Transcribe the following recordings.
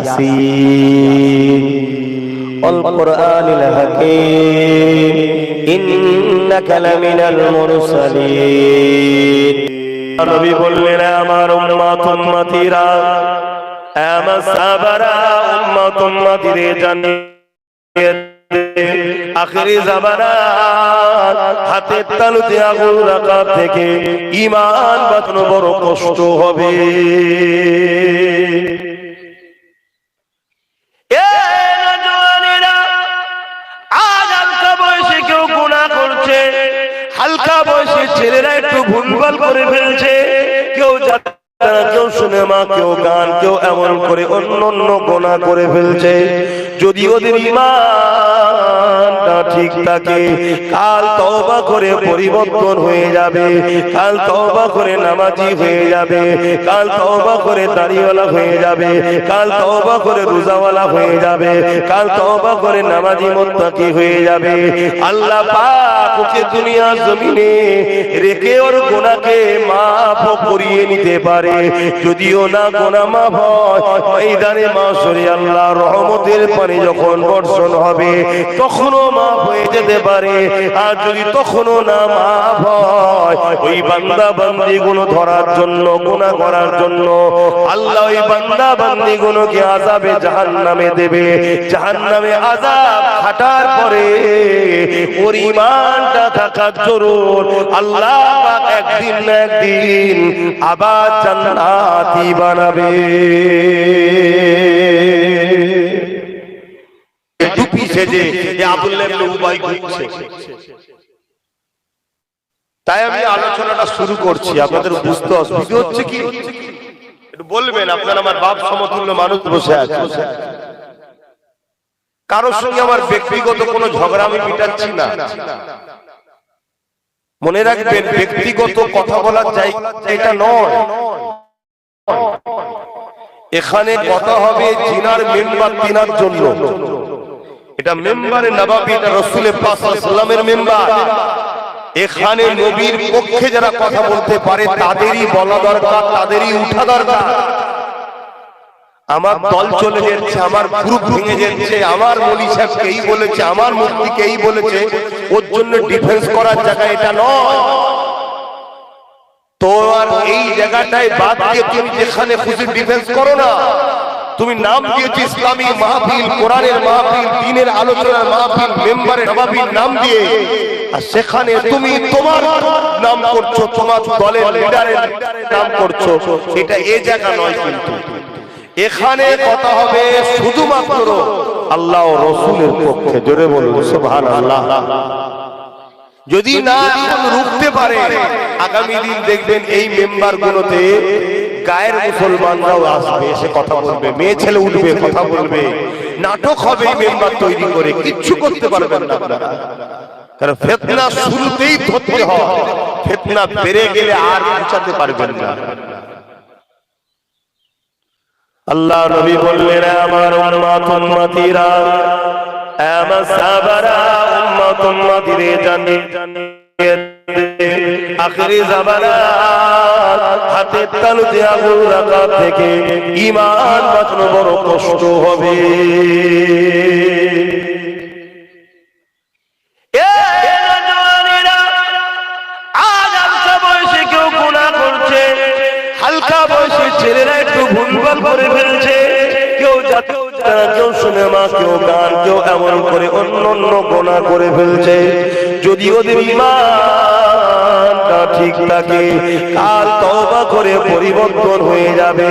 ইয়াসিন والقرآن الحكيم إنك لمن المرسلين নবী বললেন আমার উম্মত উম্মতিরা আমার সাহাবারা উম্মত উম্মতিরে জানিয়ে আখেরি জামানা হাতের তালুতে আগুন রাখা থেকে ইমান বাঁচানো বড় কষ্ট হবে হালকা বয়সে ছেলেরা একটু ভুলভাল করে ফেলছে। কেউ কেউ সিনেমা, কেউ গান, কেউ এমন করে অন্য অন্য গোনা করে ফেলছে। যদি ওদের ইমানটা ঠিক থাকে। কাল তওবা করে পরিবর্তন হয়ে যাবে। কাল তওবা করে নামাজি হয়ে যাবে। কাল তওবা করে দাড়িওয়ালা হয়ে যাবে। কাল তওবা করে রোজাওয়ালা হয়ে যাবে। কাল তওবা করে নামাজি মুত্তাকি হয়ে যাবে। আল্লাহ পাক ওকে দুনিয়ার জমিনে রেখে ওর গোনাকে মাফ করিয়ে নিতে পারে। যদিও না গোনা মাফ হয় ময়দানে মাসরে আল্লাহ রহমতের পানি যখন বর্ষণ হবে তখনও মাফ হয়ে যেতে পারে। আর যদি তখনও না মাফ হয়, ওই বান্দা বান্দি গুলো ধরার জন্য গুনাহ করার জন্য, আল্লাহ ওই বান্দা বান্দি গুলোকে আযাবে জাহান্নামে দেবে। জাহান্নামে আযাব খাটার পরে ওর ইমানটা থাকা জরুর। আল্লাহ একদিন না একদিন আবার জান্নাতি বানাবে। টুপি সেজে এ উবাই ঘুরছে তাই আমি আলোচনাটা শুরু করছি, আপনাদের বুঝতে অসুবিধা হচ্ছে কি? বলবেন, আপনার আমার বাপ সমতুল্য মানুষ বসে আছে। কারোর সঙ্গে আমার ব্যক্তিগত কোনো ঝগড়া আমি মিটাচ্ছি না। মনে রাখবেন, ব্যক্তিগত কথা বলার জায়গা এটা নয়। এখানে কথা হবে জিনার মেম্বার তিনার জন্য। এটা মেম্বারে নবাবি, এটা রসুলের মেম্বার। এখানে নবীর পক্ষে যারা কথা বলতে পারে, তাদেরই বলা দরকার, তাদেরই উঠা দরকার। আমার দল চলে যাচ্ছে, আমার গ্রুপ ভেঙে যাচ্ছে, আমার মলি সাহেবকে এই বলেছে, আমার মুক্তিকে বলেছে, ওর জন্য ডিফেন্স করার জায়গা এটা নয়। তো আর এই জায়গাটায় বাদ দিয়ে তুমি যেখানে খুশি ডিফেন্স করো না। তুমি নাম দিয়েছি ইসলামী মাহফিল, কোরআনের মাহফিল, দিনের আলোচনার মাহফিল, মেম্বারের নবাবির নাম দিয়ে। আর সেখানে তুমি তোমার নাম করছ, তোমার দলের লিডারের নাম করছ। এটা এ জায়গা নয় কিন্তু। এখানে কথা হবে শুধুমাত্র আল্লাহ ও রসুলের পক্ষে। জোরে বলুন সুবহান আল্লাহ যদি না রুখতে পারে, আগামী দিন দেখবেন এই মেম্বার গুলোতে গায়ের মুসলমানরাও আসবে, এসে কথা বলবে, মেয়ে ছেলে উঠবে, কথা বলবে। নাটক হবে মেম্বার তৈরি করে, কিচ্ছু করতে পারবেন না আপনারা। কারণ ফেতনা শুরুতেই ধরতে হয়, ফেতনা বেড়ে গেলে আর পৌঁছাতে পারবেন না। আল্লাহ নবী বললেন, আমার উম্মত উম্মতিরা, আমার সাহাবারা উম্মত উম্মতিরে জানি আখেরি জামানা হাতের তালুতে আগুন রাখা থেকে ইমান বাঁচানো বড় কষ্ট হবে। হালকা বয়সে করে ফেলছে। কেউ কেউ সিনেমা কেউ এমন করে অন্য অন্য গোনা করে ফেলছে। যদি ওদের ইমানটা ঠিক থাকে কাল তওবা করে পরিবর্তন হয়ে যাবে।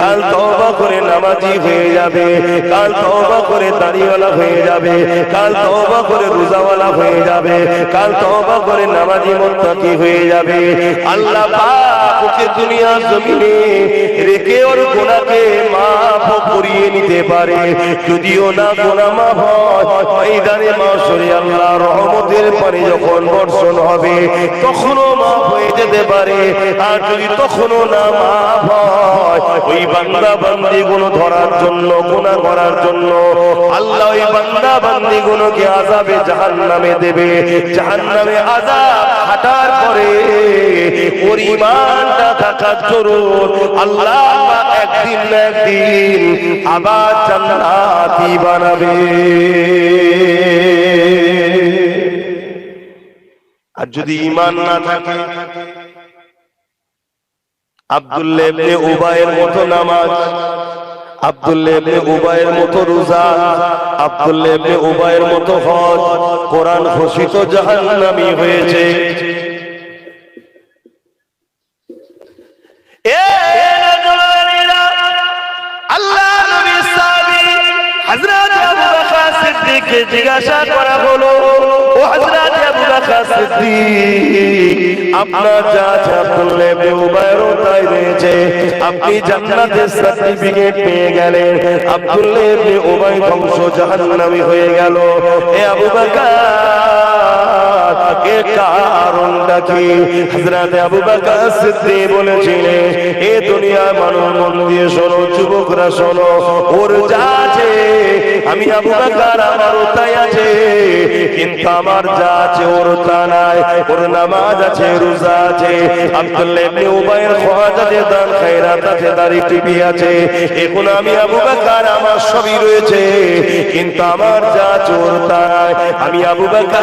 কাল তওবা করে নামাজি হয়ে যাবে। কাল তওবা করে দাড়িওয়ালা হয়ে যাবে। কাল তওবা করে রোজাওয়ালা হয়ে যাবে। কাল তওবা করে নামাজি মুত্তাকি হয়ে যাবে। আল্লাহ পাক ওকে দুনিয়ার জমিনে রেখে ওর গোনাকে মাফ করিয়ে নিতে পারে। যদিও না গোনা মাফ হয়, ময়দানে মাসরে আল্লাহ রহমতের পানি যখন বর্ষণ হবে, তখনও হয়ে যেতে পারে। আর যদি তখনও না মাফ হয়, ওই বান্দা বান্দি গুলো ধরার জন্য, গুনাহ করার জন্য আল্লাহ ওই বান্দা বান্দি গুলোকে আযাবে জাহান্নামে দেবে। জাহান্নামে আযাব খাটার পরে ওর ইমানটা জরুর আল্লাহ একদিন একদিন আবার জান্নাতি বানাবে। আর যদি ঈমান না থাকে আব্দুল্লাহ ইবনে মতো নামাজ আব্দুল্লাহ ইবনে মতো রোজা আব্দুল্লাহ ইবনে মতো হজ, কোরআন ঘোষিত জাহান্নামী হয়েছে। জিজ্ঞাসা করা হলো, ও হযরত বকর আপনার যা যা আব্দুল্লাহ বেউবায়রও তাই রয়েছে। আপনি জান্নাতের সার্টিফিকেট পেয়ে গেলেন। আব্দুল্লাহ ইবনে উবাই বংশ জাহান্নামী হয়ে গেল। এ আবু বকর কারণটা কি হযরত আবু বকর সিদ্দিক বলেছিলেন, এ দুনিয়ার মানুষ, মন দিয়ে শোনো, যুবকরা শোনো, ওর যা আমি আবু বকর আমার তাই আছে, কিন্তু আমার যা ওর তা নাই, ওর নামাজ আছে, রোজা আছে, আব্দুল্লাহ ইবনে উবাইর খোয়াজ আছে, দান খায়রাত আছে, দাড়ি টিপি আছে, এখন আমি আবু বকর, আমার সবই রয়েছে, কিন্তু আমার যা আছে, ওর তা নাই, আমি আবু বকর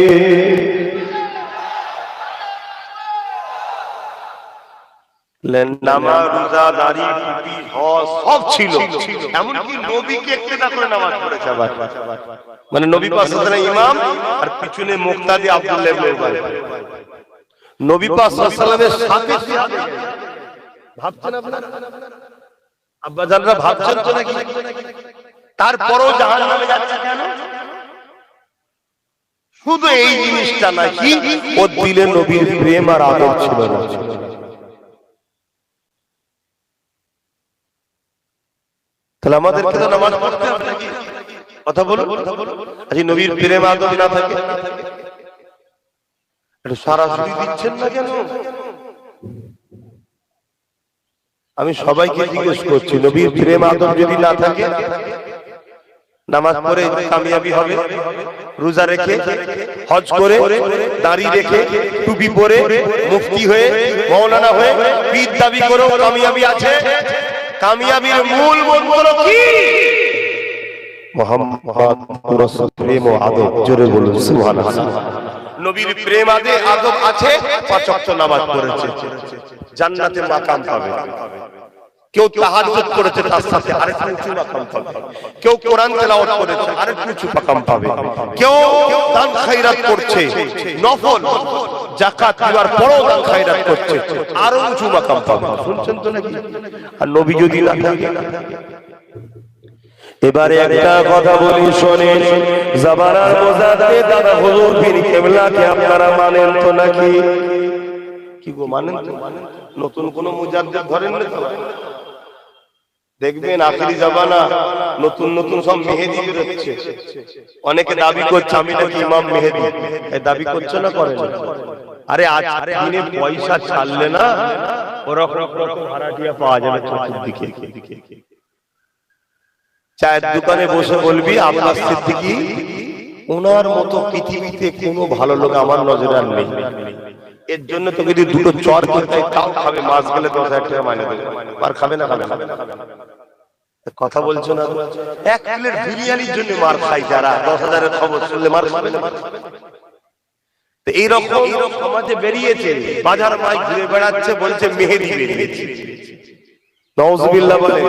মানে নবী ইমাম আর পিছনে মুক্তাদি আব্দুল্লাহ নবী আলাইহি সাথে ভাবছেন আপনারা? আব্বা জানরা ভাবছেন তো নাকি? তারপরও জাহান্নামে যাচ্ছে কেন? শুধু এই জিনিসটা নাকি ও দিলে নবীর প্রেম আর আদর ছিল না। তাহলে আমাদেরকে তো নামাজ পড়তে হবে। নাকি কথা বলো আজ নবীর প্রেম আদর না থাকে। একটু সরাসরি দিচ্ছেন না কেন? আমি সবাইকে জিজ্ঞেস করছি নবীর প্রেম আদর যদি না থাকে নামাজ পড়ে কামিয়াবি হবে রোজা রেখে হজ করে দাড়ি রেখে টুপি পরে মুফতি হয়ে মৌলানা হয়ে পীর দাবি করেও কামিয়াবি আছে। কামিয়াবির মূল মন্ত্র কি? মোহাম্মদ রাসূল প্রেম ও আদব জোরে বলুন সুবহানাল্লাহ। নবীর প্রেম আদে আদব আছে পাঁচ ওয়াক্ত নামাজ পড়েছে। জান্নাতে মাকাম পাবে। কেউ তাহাজ্জুদ করেছে তার সাথে আরেকটু উঁচু মাকাম পাবে। কেউ কোরআন তেলাওয়াত করেছে আরেকটু উঁচু মাকাম পাবে। কেউ দান খায়রাত করছে নফল। যাকাত দেওয়ার পরও দান খায়রাত করছে আরও উঁচু মাকাম পাবে। শুনছেন তো নাকি? আর নবী যদি না থাকে? এবারে একটা কথা বলি শোনেন। জাবারার মোজাদে দাদা হুজুর পীর কেবলাকে আপনারা মানেন তো নাকি? কি গো মানেন তো? নতুন কোন মুজাদ্দিদ ধরেন না তো? দেখবেন আখেরি জামানা নতুন নতুন সব মেহেদি বেরোচ্ছে। অনেকে দাবি করছে, আমি নাকি ইমাম মেহেদি? দাবি করছে না করেন আরে আজ দিনে পয়সা ছাড়লে না ওরকম ওরকম ভাড়াটিয়া পাওয়া যাবে চতুর্দিকে। চায়ের দোকানে বসে বলবি, আপনার সিদ্দিকি ওনার মতো পৃথিবীতে কোনো ভালো লোক আমার নজরে আর নেই। এর জন্য তো যদি দুটো চর কিনতে তাও খাবে মাছ গেলে দশ হাজার টাকা মাইনে দেবে। আর খাবে না, খাবে কথা বলছো না এক প্লেট বিরিয়ানির জন্য মার খাই যারা, দশ হাজারের খবর শুনলে মার খাবে না। তো এইরকম সমাজে বেরিয়েছে, বাজার মাই ঘুরে বেড়াচ্ছে, বলছে মেহেদি বেরিয়েছে। নওয়াজবিল্লাহ বলে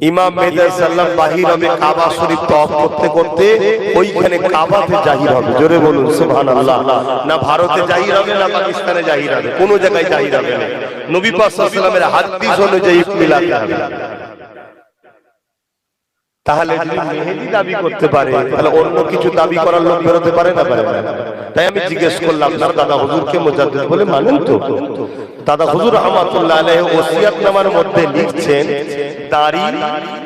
ইমাম মেহদি সাল্লাম বাহির হবে কাবা শরীফ তফ করতে করতে ওইখানে কাবাতে জাহির হবে। জোরে বলুন, সুবহানাল্লাহ। না ভারতে জাহির হবে, না পাকিস্তানে জাহির হবে। কোনো জায়গায় জাহির হবে না। নবী পাক ওয়াসাল্লামের হাদিস অনুযায়ী মিলাতে হবে। তাহলে যদি মেহেদি দাবি করতে পারে তাহলে অন্য কিছু দাবি করার লোক বেরোতে পারে না পারে না। তাই আমি জিজ্ঞেস করলাম আপনার দাদা হুজুরকে মুজাদ্দিদ বলে মানেন তো? দাদা হুজুর রহমাতুল্লাহ আলাইহি ওসিয়াতনামার মধ্যে লিখছেন দাড়ি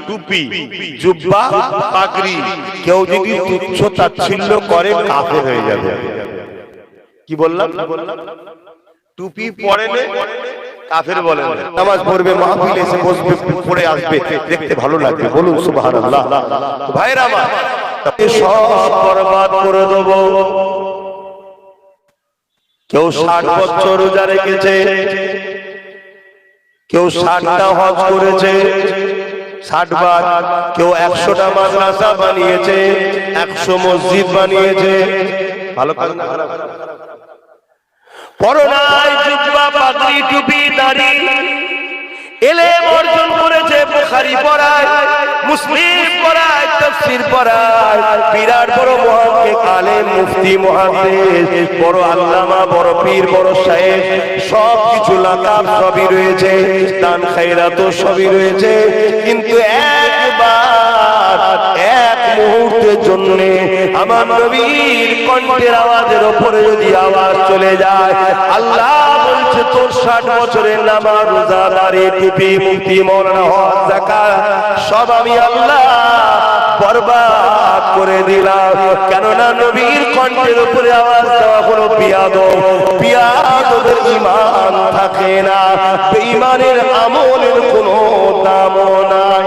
টুপি জুব্বা পাগড়ি কেউ যদি তুচ্ছ তাচ্ছিল্য করে কাফের হয়ে যাবে। কি বললাম? টুপি পরে কাফের বলে নামাজ পড়বে মাহফিলে এসে বসবে পড়ে আসবে দেখতে ভালো লাগবে। বলুন সুবহানাল্লাহ। ভাইরা আমার সব বরবাদ করে দেব। কেউ ষাট বছর রোজা রেখেছে কেউ ষাটটা হজ করেছে ষাট বার কেউ একশোটা মাদ্রাসা বানিয়েছে একশো মসজিদ বানিয়েছে। ভালো কাজ করোনায় জুব্বা পাগড়ি টুপি, দাড়ি। অর্জন করেছে পড়ায়, মুসলিম পড়ায় পড়ায়। বিরাট বড় মুহাদ্দিস আলেম, মুফতি বড় আল্লামা, বড় পীর, বড় সাহেব সব কিছু সবই রয়েছে, দান সবই রয়েছে। কিন্তু এক মুহূর্তের জন্য আমার নবীর কণ্ঠের আওয়াজের ওপরে যদি আওয়াজ চলে যায়, আল্লাহ বলছে, তোর ষাট বছরের নামাজ, রোজা দাঁড়িয়ে টুপি, মুক্তি মরনা হজ, যাকাত, সব আমি আল্লাহ বরবাদ করে দিলাম। কেননা নবীর কণ্ঠের উপরে আওয়াজ দেওয়া হলো পিয়াদ পিয়াদদের ইমান থাকে না। বেঈমানের আমলের কোনো দামও নাই।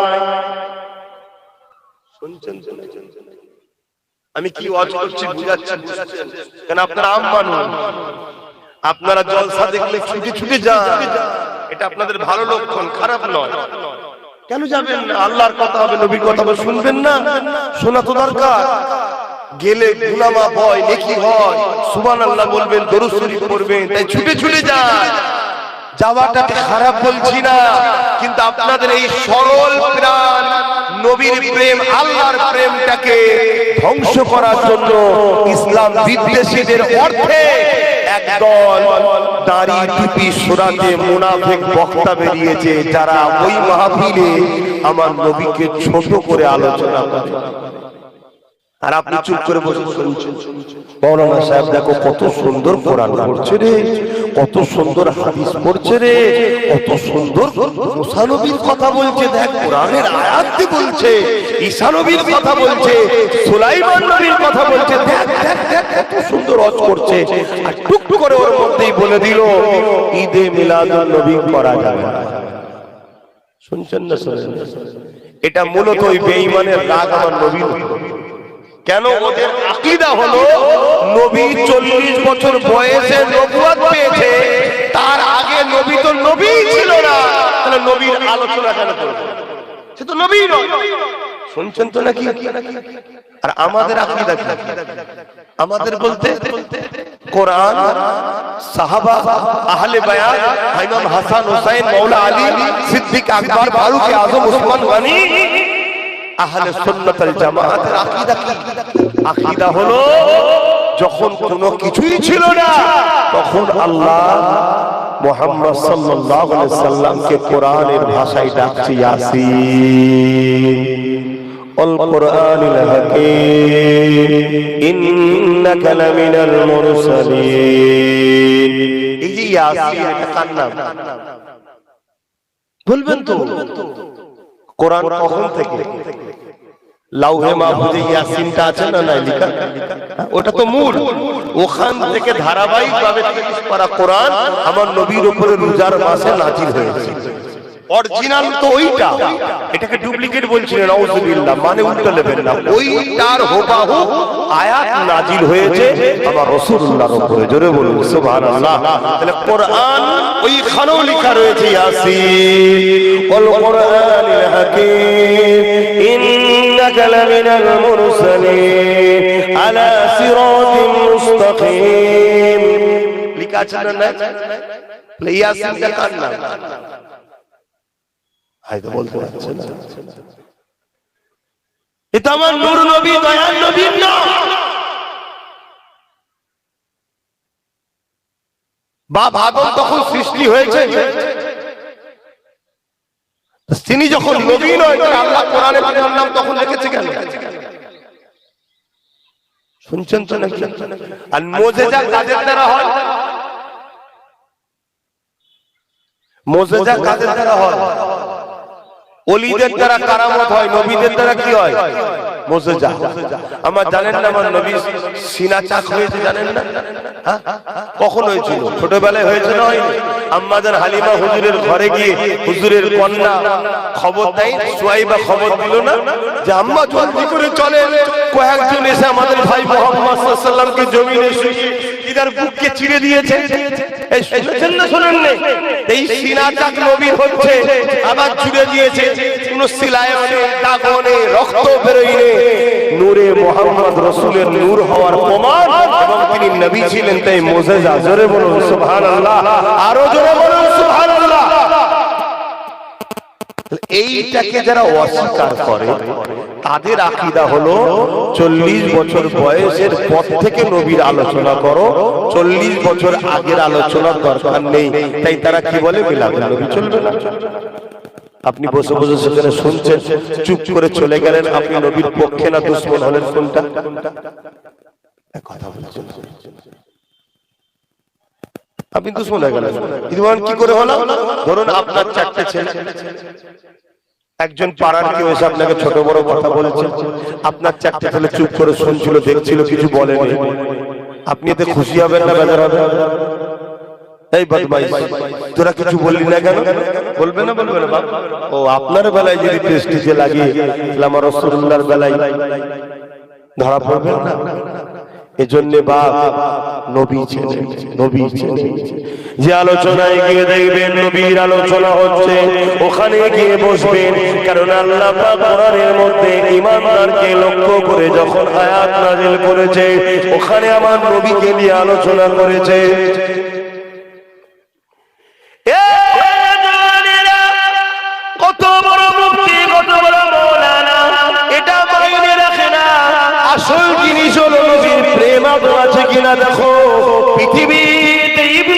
শুনছেন আমি কি ওয়াজ করছি বুঝাচ্ছি বুঝাচ্ছেন? কেন আপনারা আম মানুষ? আপনারা জলসা দেখলে ছুটে ছুটে যান। এটা আপনাদের ভালো লক্ষণ খারাপ নয়। কেন যাবেন না? আল্লাহর কথা হবে নবীর কথা হবে শুনবেন না? শোনা তো দরকার। গেলে গুনামা ভয় নেকি হয় সুবান আল্লাহ বলবেন দরুদ শরীফ পড়বেন তাই ছুটে ছুটে যান। যাওয়াটাকে খারাপ বলছি না কিন্তু আপনাদের এই সরল প্রাণ নবীর প্রেম, আল্লাহর প্রেমটাকে ধ্বংস করার জন্য ইসলাম বিদ্বেষীদের অর্থে একদল দাড়ি টুপি সোরাতে মুনাফিক বক্তা বেরিয়েছে, যারা ওই মাহফিলে আমার নবীকে ছোট করে আলোচনা করে। আর আপনি চুপ করে বসে শুনছেন। মৌলানা সাহেব দেখো কত সুন্দর কোরআন পড়ছে রে, কত সুন্দর হাদিস পড়ছে রে, কত সুন্দর মুসানবীর কথা বলছে, দেখ কোরআনের আয়াত বলছে ঈসা নবীর কথা বলছে, সুলাইমান নবীর কথা বলছে, দেখ দেখ দেখ, কত সুন্দর অজ করছে, আর টুক করে ওর মধ্যেই বলে দিল, ঈদে মিলাদুন নবী করা যাবে। শুনছেন না এটা মূলত ওই বেঈমানের রাগ আমার উপর। কেন ওদের আকীদা হলো নবী চল্লিশ বছর বয়সে নবুয়াত পেয়েছে তার আগে নবী তো নবী ছিল না। তাহলে নবীর আলোচনা কেন করবে? সে তো নবী নয়। শুনছেন তো নাকি? আর আমাদের আকীদা কি? আমাদের বলতে কোরআন সাহাবা আহলে বায়ান ইমাম হাসান হুসাইন মাওলা আলী সিদ্দিক আকবর ফারুক আজম ওসমান গনি আহলে সুন্নাত আল জামাতের আকীদা কি আকীদা হলো যখন কোনো কিছুই ছিল না তখন আল্লাহ মুহাম্মদ সাল্লাল্লাহু আলাইহি সাল্লামকে কোরআনের ভাষায় ডাকছে ইয়াসিন والقرآن الحكيم إنك لمن المرسلين এই যে ইয়াসিন এটা কার নাম বলবেন তো কোরআন কখন থেকে লাউহে মাহফুজে ইয়াসিনটা আছে না নাই লেখা? ওটা তো মূল। ওখান থেকে ধারাবাহিক ভাবে তিরিশ পারা কোরআন আমার নবীর উপরে রোজার মাসে নাজিল হয়েছে। অরিজিনাল তো ওইটা। এটাকে ডুপ্লিকেট বলছিলেন নাউজুবিল্লাহ মানে উল্টো নেবেন না। ওইটার হুবাহু আয়াত নাজিল হয়েছে আমার রাসূলুল্লাহর উপরে। জোরে বলুন, সুবহানাল্লাহ। তাহলে কোরআন ওইখানেও লেখা রয়েছে, ইয়াসিন। ওয়াল কোরআনিল হাকীম, ইন্নাকা লামিনাল মুরসালিন, আলা সিরাতিন মুস্তাকিম। লেখা আছে না ইয়াসিনটা কার নাম? হয়তো বলতে পারছে না। এটা আমার নূর নবী দয়াল নবীর নাম বা ভাদম তখন সৃষ্টি হয়েছে। তিনি যখন নবী নয় আল্লাহ কোরআনে তার নাম তখন লিখেছে কেন? শুনছেন তো নাকি? আর মোজেজা কাদের দ্বারা হয়? মোজেজা কাদের দ্বারা হয়? অলিদের দ্বারা কারামত হয় নবীদের দ্বারা কি হয়? মোজেজা আমার জানেন না আমার নবী সিনা চাক হয়েছে জানেন না? হ্যাঁ? কখন হয়েছিল ছোটবেলায় হয়েছে না হয়নি? আম্মাদের হালিমা হুজুরের ঘরে গিয়ে হুজুরের কন্যা খবর দেয় সুয়াইবা খবর দিল না? যে আম্মা জলদি করে চলে কয়েকজন এসে আমাদের ভাই মোহাম্মদ সাল্লামকে জমিনে শুয়ে ইদার বুককে চিড়ে দিয়েছে। এই শুনেছেন না শোনেন না এই সিনা চাক নবী হচ্ছে, আবার জুড়ে দিয়েছে। কোন সিলায়নে, দাগনে, রক্ত বেরোইনে নূরে মোহাম্মদ রসুলের নূর হওয়ার প্রমাণ এবং তিনি নবী ছিলেন, তাই মোজেজা জোরে বলুন, সুবহানাল্লাহ। আরও জোরে বলুন, সুবহানাল্লাহ। এইটাকে যারা অস্বীকার করে তাদের আকিদা হলো, চল্লিশ বছর বয়সের পর থেকে নবীর আলোচনা করো, চল্লিশ বছর আগের আলোচনার দরকার নেই। তাই তারা কি বলে? মিলাদ নবী চলবে না। আপনি বসে বসে সেখানে শুনছেন, চুপ করে চলে গেলেন, আপনি নবীর পক্ষে না দুশ্মন হলেন কোনটা? কথা আপনি দুশ্মন হয়ে গেলেন। কি করে হলো ধরুন আপনার চারটে ছেলে। একজন পাড়ার কেউ এসে আপনাকে ছোট বড় কথা বলেছে আপনার চারটে ছেলে চুপ করে শুনছিল দেখছিল কিছু বলেনি। আপনি এতে খুশি হবেন না বেজার হবেন এই বদমাইশ। তোরা কিছু বললি না কেন? বলবে না বলবে না বাপ। ও আপনার বেলায় যদি প্রেস্টিজে তাহলে আমার রসুল্লাহর বেলায় ধরা পড়বে? না এজন্য বাপ নবী ছিলেন নবী ছিলেন যে আলোচনায় গিয়ে দেখবেন নবীর আলোচনা হচ্ছে, ওখানে গিয়ে বসবেন, কারণ আল্লাহ পাক কোরআনের মধ্যে ইমানদারকে লক্ষ্য করে যখন আয়াত নাজিল করেছে, ওখানে আমার নবীকে নিয়ে আলোচনা করেছে।